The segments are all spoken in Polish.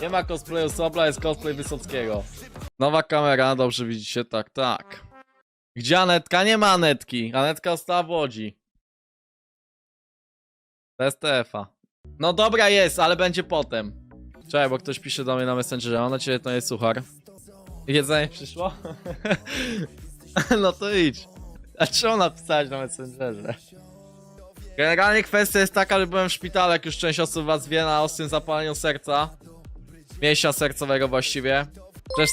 Nie ma cosplayu Sobla, jest cosplay Wysockiego. Nowa kamera, dobrze widzicie, tak, tak. Gdzie Anetka? Nie ma Anetki. Anetka została w Łodzi. Bez TF-a. No dobra jest, ale będzie potem. Czekaj, bo ktoś pisze do mnie na Messengerze, ona ciebie to jest suchar. Jedzenie przyszło? no to idź. A czemu napisałeś na Messengerze? Generalnie kwestia jest taka, że byłem w szpitalu, jak już część osób was wie, na ostrym zapaleniu serca. Mięśnia sercowego właściwie.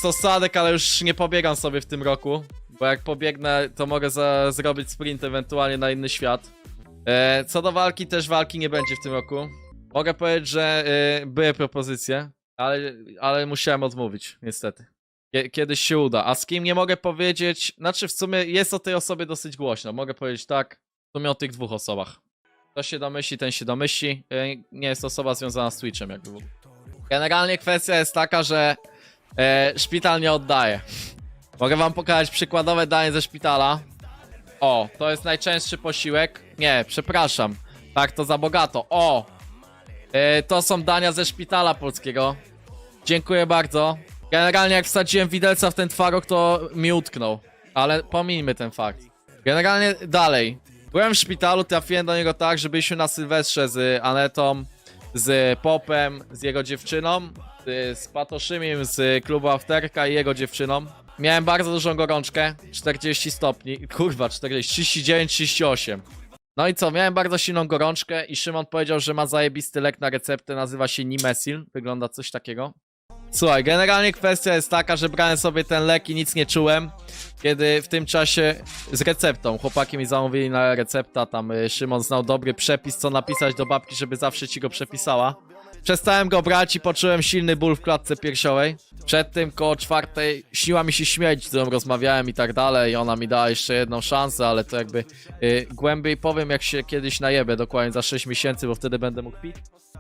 To sadek, ale już nie pobiegam sobie w tym roku. Bo jak pobiegnę, to mogę za, zrobić sprint ewentualnie na inny świat. E, co do walki, też walki nie będzie w tym roku. Mogę powiedzieć, że e, były propozycje, ale, ale musiałem odmówić, niestety. Kie- Kiedyś się uda. A z kim nie mogę powiedzieć, znaczy w sumie jest o tej osobie dosyć głośno. Mogę powiedzieć tak, w sumie o tych dwóch osobach. Kto się domyśli, ten się domyśli. E, Nie jest osoba związana z Twitchem, jakby. Generalnie kwestia jest taka, że e, szpital nie oddaje. Mogę wam pokazać przykładowe danie ze szpitala. O, to jest najczęstszy posiłek. Nie, przepraszam. Tak, to za bogato. O! E, to są dania ze szpitala polskiego. Dziękuję bardzo. Generalnie jak wsadziłem widelca w ten twaróg, to mi utknął. Ale pomijmy ten fakt. Generalnie dalej. Byłem w szpitalu, trafiłem do niego tak, że byliśmy na Sylwestrze z Anetą, z Popem, z jego dziewczyną, z, z Patoszymim z klubu Afterka i jego dziewczyną. Miałem bardzo dużą gorączkę, 40 stopni, kurwa 40, 39, 38. No i co, miałem bardzo silną gorączkę i Szymon powiedział, że ma zajebisty lek na receptę, nazywa się Nimesil, wygląda coś takiego. Słuchaj, generalnie kwestia jest taka, że brałem sobie ten lek i nic nie czułem, kiedy w tym czasie z receptą, chłopaki mi zamówili na recepta, tam y, Szymon znał dobry przepis, co napisać do babki, żeby zawsze ci go przepisała. Przestałem go brać i poczułem silny ból w klatce piersiowej. Przed tym koło czwartej śniła mi się śmierć, z którą rozmawiałem i tak dalej. Ona mi dała jeszcze jedną szansę, ale to jakby y, głębiej powiem, jak się kiedyś najebę, dokładnie za 6 miesięcy, bo wtedy będę mógł pić.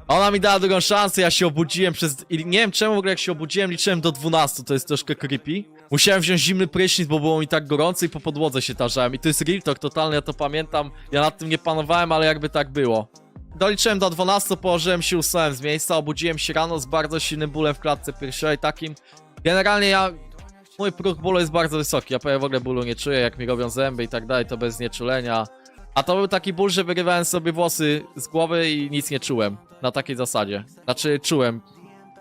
Ona mi dała drugą szansę, ja się obudziłem przez... I nie wiem czemu w ogóle jak się obudziłem, liczyłem do 12, to jest troszkę creepy. Musiałem wziąć zimny prysznic, bo było mi tak gorąco i po podłodze się tarzałem. I to jest real talk, totalnie, ja to pamiętam. Ja nad tym nie panowałem, ale jakby tak było. Doliczyłem do 12, położyłem się, usnąłem z miejsca, obudziłem się rano z bardzo silnym bólem w klatce piersiowej, takim... Generalnie ja... Mój próg bólu jest bardzo wysoki, ja prawie w ogóle bólu nie czuję, jak mi robią zęby i tak dalej, to bez znieczulenia. A to był taki ból, że wyrywałem sobie włosy z głowy i nic nie czułem. Na takiej zasadzie. Znaczy, czułem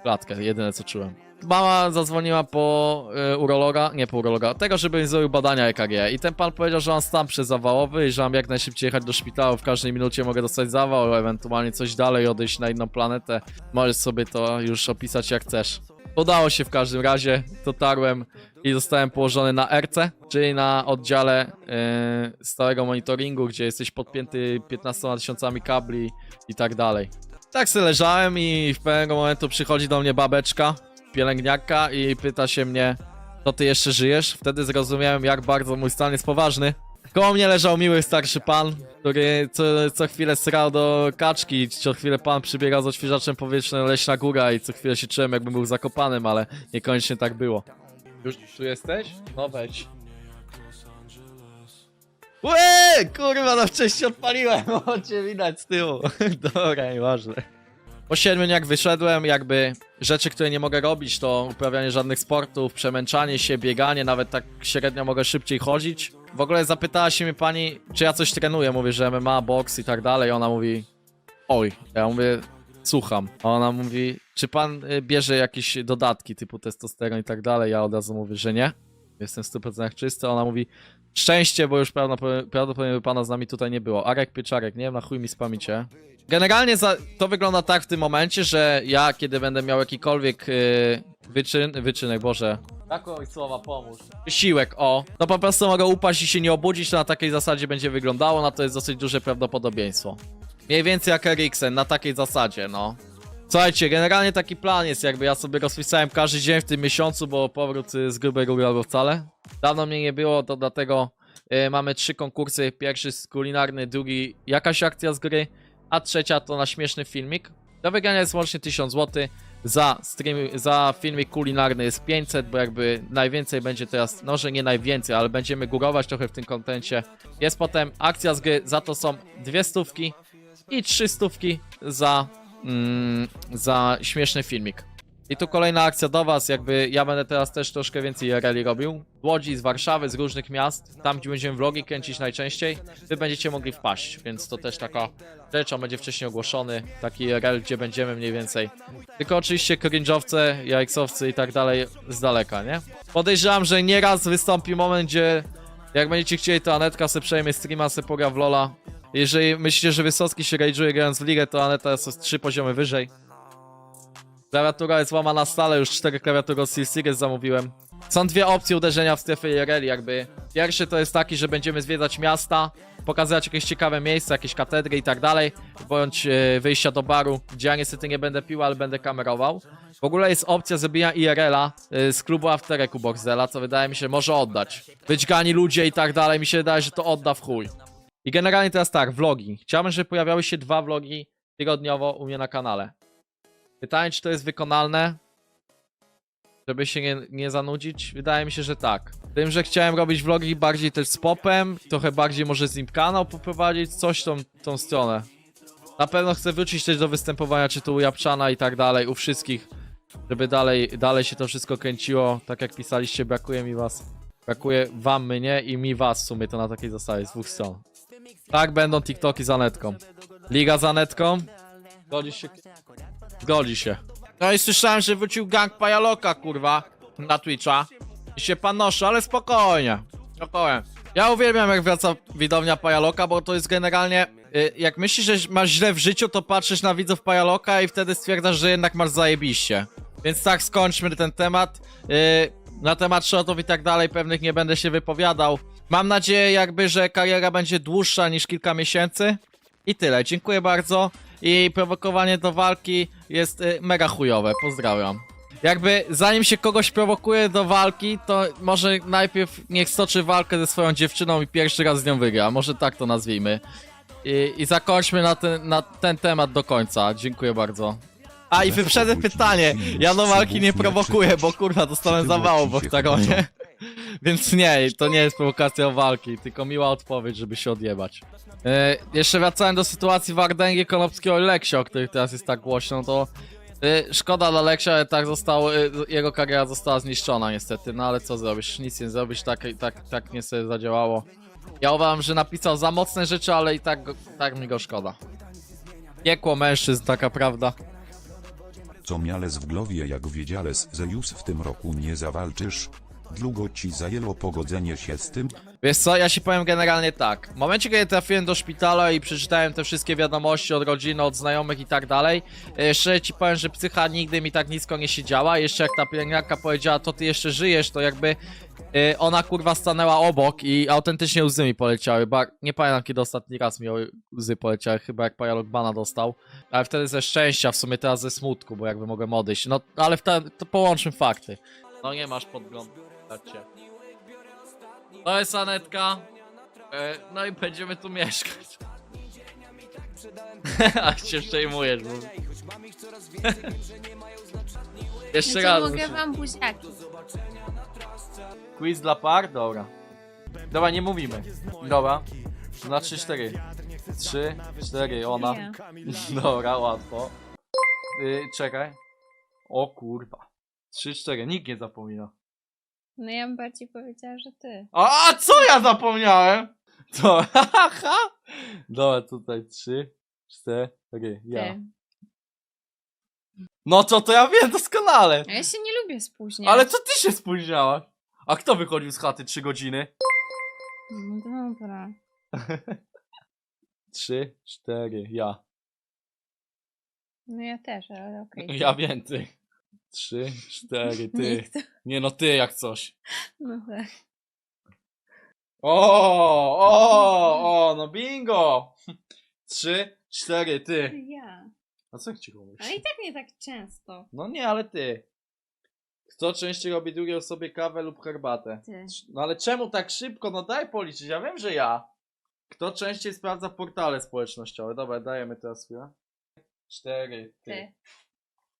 klatkę, jedyne co czułem. Mama zadzwoniła po e, urologa, nie po urologa, tego, żeby zrobił badania EKG. I ten pan powiedział, że mam stan przyzawałowy i że mam jak najszybciej jechać do szpitala. W każdej minucie mogę dostać zawał, ewentualnie coś dalej, odejść na inną planetę. Możesz sobie to już opisać jak chcesz. Udało się w każdym razie, dotarłem i zostałem położony na RC, czyli na oddziale e, stałego monitoringu, gdzie jesteś podpięty 15 tysiącami kabli i tak dalej. Tak sobie leżałem i w pewnego momentu przychodzi do mnie babeczka, pielęgniarka i pyta się mnie, to ty jeszcze żyjesz? Wtedy zrozumiałem, jak bardzo mój stan jest poważny. Koło mnie leżał miły starszy pan, który co, co chwilę srał do kaczki, co chwilę pan przybiegał z odświeżaczem powietrznym leśna góra i co chwilę się czułem jakbym był zakopanym, ale niekoniecznie tak było. Już tu jesteś? No wejdź. Łe, kurwa, no wcześniej odpaliłem, o cię widać z tyłu. Dobra, nieważne. Po siedmiu dniach wyszedłem, jakby rzeczy, które nie mogę robić, to uprawianie żadnych sportów, przemęczanie się, bieganie, nawet tak średnio mogę szybciej chodzić. W ogóle zapytała się mnie pani, czy ja coś trenuję, mówię, że MMA, boks i tak dalej, ona mówi, oj, ja mówię, słucham. A ona mówi, czy pan y, bierze jakieś dodatki typu testosteron i tak dalej, ja od razu mówię, że nie. Jestem w 100% czysty, ona mówi, szczęście, bo już prawdopodobnie, prawdopodobnie by pana z nami tutaj nie było. Arek Pieczarek, nie wiem, na chuj mi spamicie. Generalnie za, to wygląda tak w tym momencie, że ja, kiedy będę miał jakikolwiek yy, wyczyn, wyczynek, Boże. Jaką słowa pomóż? Siłek, o. No po prostu mogę upaść i się nie obudzić, to na takiej zasadzie będzie wyglądało, na to jest dosyć duże prawdopodobieństwo. Mniej więcej jak Eriksen, na takiej zasadzie, no. Słuchajcie, generalnie taki plan jest, jakby ja sobie rozpisałem każdy dzień w tym miesiącu, bo powrót y, z grubej rury albo wcale. Dawno mnie nie było, to dlatego y, mamy trzy konkursy. Pierwszy jest kulinarny, drugi jakaś akcja z gry, a trzecia to na śmieszny filmik. Do wygrania jest łącznie 1000 zł. Za, stream, za filmik kulinarny jest 500, bo jakby najwięcej będzie teraz, no że nie najwięcej, ale będziemy górować trochę w tym kontencie. Jest potem akcja z gry, za to są dwie stówki i trzy stówki za, mm, za śmieszny filmik. I tu kolejna akcja do was, jakby ja będę teraz też troszkę więcej IRL robił. Z Łodzi, z Warszawy, z różnych miast, tam gdzie będziemy vlogi kręcić najczęściej, wy będziecie mogli wpaść, więc to też taka rzecz, on będzie wcześniej ogłoszony, taki IRL, gdzie będziemy mniej więcej. Tylko oczywiście cringe'owce, jajksowcy i tak dalej z daleka, nie? Podejrzewam, że nieraz wystąpi moment, gdzie jak będziecie chcieli, to Anetka se przejmie streama, se pogra w Lola. Jeżeli myślicie, że Wysocki się rage'uje grając w ligę, to Aneta jest trzy poziomy wyżej. Klawiatura jest łamana stale, już cztery klawiatury od SteelSeries zamówiłem. Są dwie opcje uderzenia w strefę IRL, jakby. Pierwszy to jest taki, że będziemy zwiedzać miasta, pokazywać jakieś ciekawe miejsca, jakieś katedry i tak dalej, bądź e, wyjścia do baru, gdzie ja niestety nie będę pił, ale będę kamerował. W ogóle jest opcja zrobienia IRL-a e, z klubu Aftereku Boxdela, co wydaje mi się może oddać. Wyćgani ludzie i tak dalej, mi się wydaje, że to odda w chuj. I generalnie teraz tak, vlogi. Chciałbym, żeby pojawiały się dwa vlogi tygodniowo u mnie na kanale. Pytanie, czy to jest wykonalne? Żeby się nie, nie zanudzić? Wydaje mi się, że tak. Tym, że chciałem robić vlogi bardziej też z popem, trochę bardziej może z nim kanał poprowadzić, coś tą, tą stronę. Na pewno chcę wrócić też do występowania, czy tu u Japczana i tak dalej, u wszystkich, żeby dalej, dalej się to wszystko kręciło. Tak jak pisaliście, brakuje mi was. Brakuje wam mnie i mi was w sumie to na takiej zasadzie, z dwóch stron. Tak będą TikToki z Anetką. Liga z Anetką. Zgodzi się. Zgodzi się. No i słyszałem, że wrócił gang Pajaloka, kurwa, na Twitcha. I się panoszy, ale spokojnie. Spokojnie. Ja uwielbiam, jak wraca widownia Pajaloka, bo to jest generalnie... y, Jak myślisz, że masz źle w życiu, to patrzysz na widzów Pajaloka i wtedy stwierdzasz, że jednak masz zajebiście. Więc tak, skończmy ten temat. Y, Na temat shotów i tak dalej pewnych nie będę się wypowiadał. Mam nadzieję jakby, że kariera będzie dłuższa niż kilka miesięcy. I tyle, dziękuję bardzo. I prowokowanie do walki jest y, mega chujowe, pozdrawiam. Jakby zanim się kogoś prowokuje do walki, to może najpierw niech stoczy walkę ze swoją dziewczyną i pierwszy raz z nią wygra. Może tak to nazwijmy. I, i zakończmy na ten, na ten temat do końca. Dziękuję bardzo. A i wyprzedzę pytanie. Ja do walki nie prowokuję, bo kurwa dostałem zawału w oktagonie. Więc nie, to nie jest prowokacja walki, tylko miła odpowiedź, żeby się odjebać. E, jeszcze wracając do sytuacji Wardęgi, Konopskiego i Leksio, o których teraz jest tak głośno, to e, szkoda dla Leksia, ale tak zostało, e, jego kariera została zniszczona niestety, no ale co zrobisz, nic nie zrobisz, tak, tak, tak niestety zadziałało. Ja uważam, że napisał za mocne rzeczy, ale i tak, tak mi go szkoda. Piekło mężczyzn, taka prawda. Co miales w głowie jak wiedziales Zeus w tym roku nie zawalczysz? Długo ci zajęło pogodzenie się z tym? Wiesz co, ja ci powiem generalnie tak. W momencie, kiedy trafiłem do szpitala i przeczytałem te wszystkie wiadomości od rodziny, od znajomych i tak dalej, e, szczerze ci powiem, że psycha nigdy mi tak nisko nie siedziała. Jeszcze jak ta pielęgniarka powiedziała, to ty jeszcze żyjesz, to jakby e, ona kurwa stanęła obok i autentycznie łzy mi poleciały. Bo nie pamiętam kiedy ostatni raz mi łzy poleciały, chyba jak Pajalok Bana dostał. Ale wtedy ze szczęścia, w sumie teraz ze smutku, bo jakby mogłem odejść. No, ale wtedy, to połączmy fakty. No nie masz podglądu. Patrzcie. To jest Anetka. E, no i będziemy tu mieszkać. A się przejmujesz, bo... Jeszcze No raz. mogę wam buziaki. Quiz dla par? Dobra. Dobra, nie mówimy. Dobra. Na 3-4. 3, 4, ona. Nie. Dobra, łatwo. Y, czekaj. O kurwa. 3-4, nikt nie zapomina. No ja bym bardziej powiedziała, że ty. A co ja zapomniałem? To, haha. Dobra, tutaj 3, 4, ja. Ty. No to to ja wiem doskonale. A ja się nie lubię spóźniać. Ale co ty się spóźniałaś? A kto wychodził z chaty 3 godziny? No dobra. 3, 4, ja. No ja też, ale okej. Ja więcej. 3, 4, ty. To... Nie no, ty jak coś. No tak. O, o, o, no bingo! 3, 4, ty. Ja. A co ci mówisz? Ale i tak nie tak często. No nie, ale ty. Kto częściej robi drugiej osobie kawę lub herbatę? Ty. No ale czemu tak szybko? No daj policzyć, ja wiem, że ja. Kto częściej sprawdza portale społecznościowe? Dobra, dajemy teraz chwilę. Cztery, ty. Ty.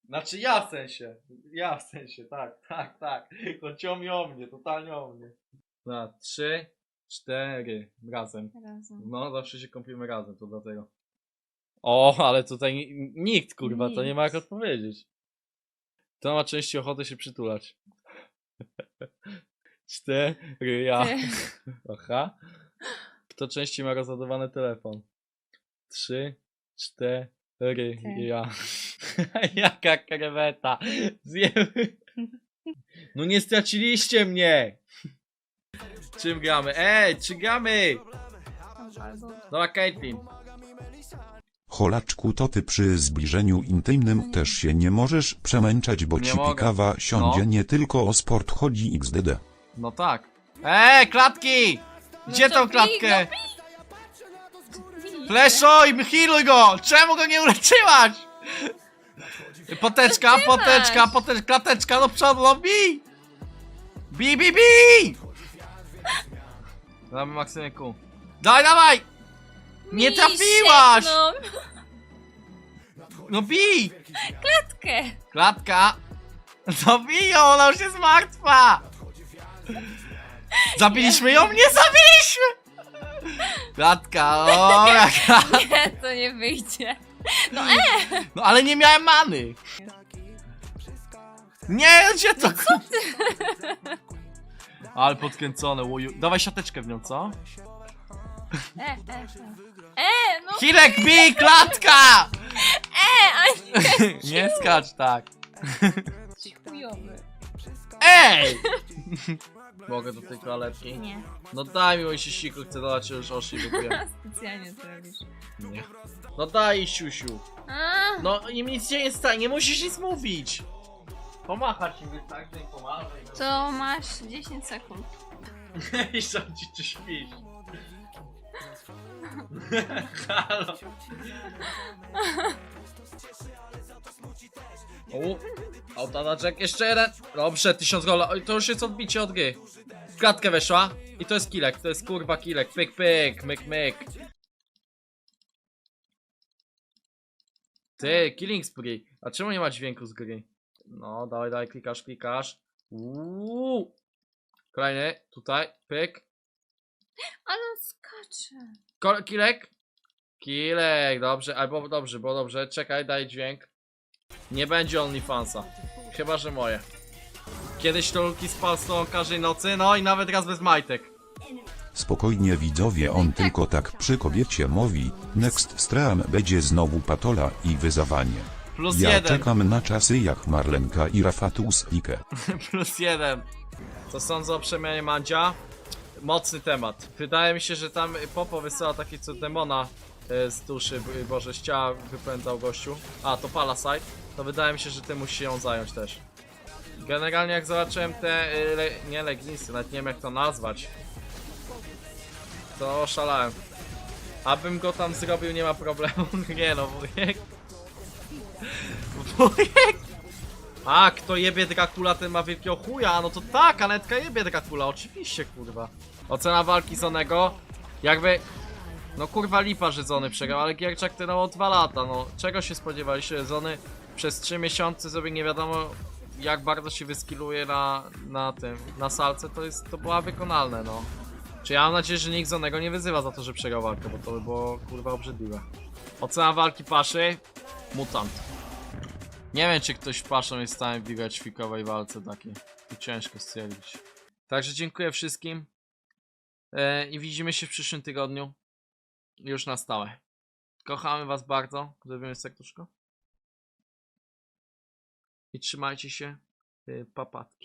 Znaczy ja w sensie. Ja w sensie, tak, tak, tak. Chodziło mi o mnie, totalnie o mnie. Na trzy, cztery, razem. Razem. No, zawsze się kąpimy razem, to dlatego. O, ale tutaj ni- nikt, kurwa, to nie ma jak odpowiedzieć. Kto ma częściej ochotę się przytulać? Cztery, ja. Ty. Aha. Kto częściej ma rozładowany telefon? Trzy, cztery, Ty. ja. Jaka kreweta. Zjemy. No nie straciliście mnie. Czym gramy? Ej, czy gramy? Dobra, Caitlyn. Holaczku to ty przy zbliżeniu intymnym też się nie możesz przemęczać, bo Nie ci mogę. pikawa siądzie No. nie tylko o sport chodzi xdd. No tak. Ej, klatki! Gdzie to tą klatkę? Fleszuj, healuj go! Czemu go nie uleczyłaś? Poteczka, poteczka, poteczka, klateczka do przodu, no bij! Bij, bij, bij! Damy Maksymiku. Dawaj, dawaj! Nie Mi trafiłaś! siekną No bij! Klatkę. Klatka! No bij ją, ona już jest martwa! Zabiliśmy ją? Nie zabiliśmy! Klatka, o, jaka... Nie, to nie wyjdzie. No e! No ale nie miałem many! Nie, gdzie to? Ale podkręcone, łoju. Dawaj siateczkę w nią, co? E, e, e. E, no Hilek, bij, klatka! e, a nie Nie skacz tak. chujowy. Ej! Mogę do tej toaletki? Nie, No daj mi, bo siku chce dodać, już oszy wypiłem. specjalnie to robisz. Nie. No daj, siusiu. A, No im nic się nie stanie, nie musisz nic mówić. Pomachać ci wystarczy i pomachaj. to masz 10 sekund. I sądzi, czy śpisz. Halo. U, autonaczek, jeszcze jeden. Dobrze, tysiąc gola. Oj, to już jest odbicie od gry. W klatkę weszła. I to jest kilek, to jest kurwa kilek. Pyk, pyk, myk, myk. Ty, killing spree. A czemu nie ma dźwięku z gry? No, dawaj, dawaj, klikasz, klikasz. Uuu. Kolejny, tutaj, pyk. Ale on skacze. Ko- kilek? Kilek, dobrze, albo dobrze, bo dobrze, czekaj, daj dźwięk. Nie będzie OnlyFansa. Chyba, że moje. Kiedyś to Luki spał z tobą każdej nocy, no i nawet raz bez majtek. Spokojnie widzowie on tylko tak przy kobiecie mówi, next stream będzie znowu patola i wyzawanie. Plus Ja jeden, czekam na czasy jak Marlenka i Rafatus Like. plus jeden. Co sądzę o przemianie Mandzia? Mocny temat. Wydaje mi się, że tam Popo wysyła taki co demona z duszy, boże, z ciała wypędzał gościu. A, to Palasite. To wydaje mi się, że ty musisz ją zająć też. Generalnie jak zobaczyłem te, y, le, nie leginsy, nawet nie wiem jak to nazwać. To oszalałem. Abym go tam zrobił, nie ma problemu. nie no, wujek. Wujek! A, kto jebie Dracula, ten ma wielkiego chuja. No to tak, Anetka jebie Dracula, oczywiście, kurwa. Ocena walki Zonego. Jakby... No kurwa lipa, że Zony przegrał, ale Gierczak trenował 2 lata, no. Czego się spodziewaliście, że Zony przez 3 miesiące sobie nie wiadomo jak bardzo się wyskiluje na, na tym, na salce, to jest, to była wykonalne, no. Czy ja mam nadzieję, że nikt Zonego nie wyzywa za to, że przegrał walkę, bo to by było kurwa obrzydliwe. Ocena walki Paszy? Mutant. Nie wiem, czy ktoś paszą jest w stanie biegać w fikowej walce takiej. To ciężko stwierdzić. Także dziękuję wszystkim. E, I widzimy się w przyszłym tygodniu. Już na stałe. Kochamy was bardzo. Zrobimy serduszko. I trzymajcie się. E, papatki.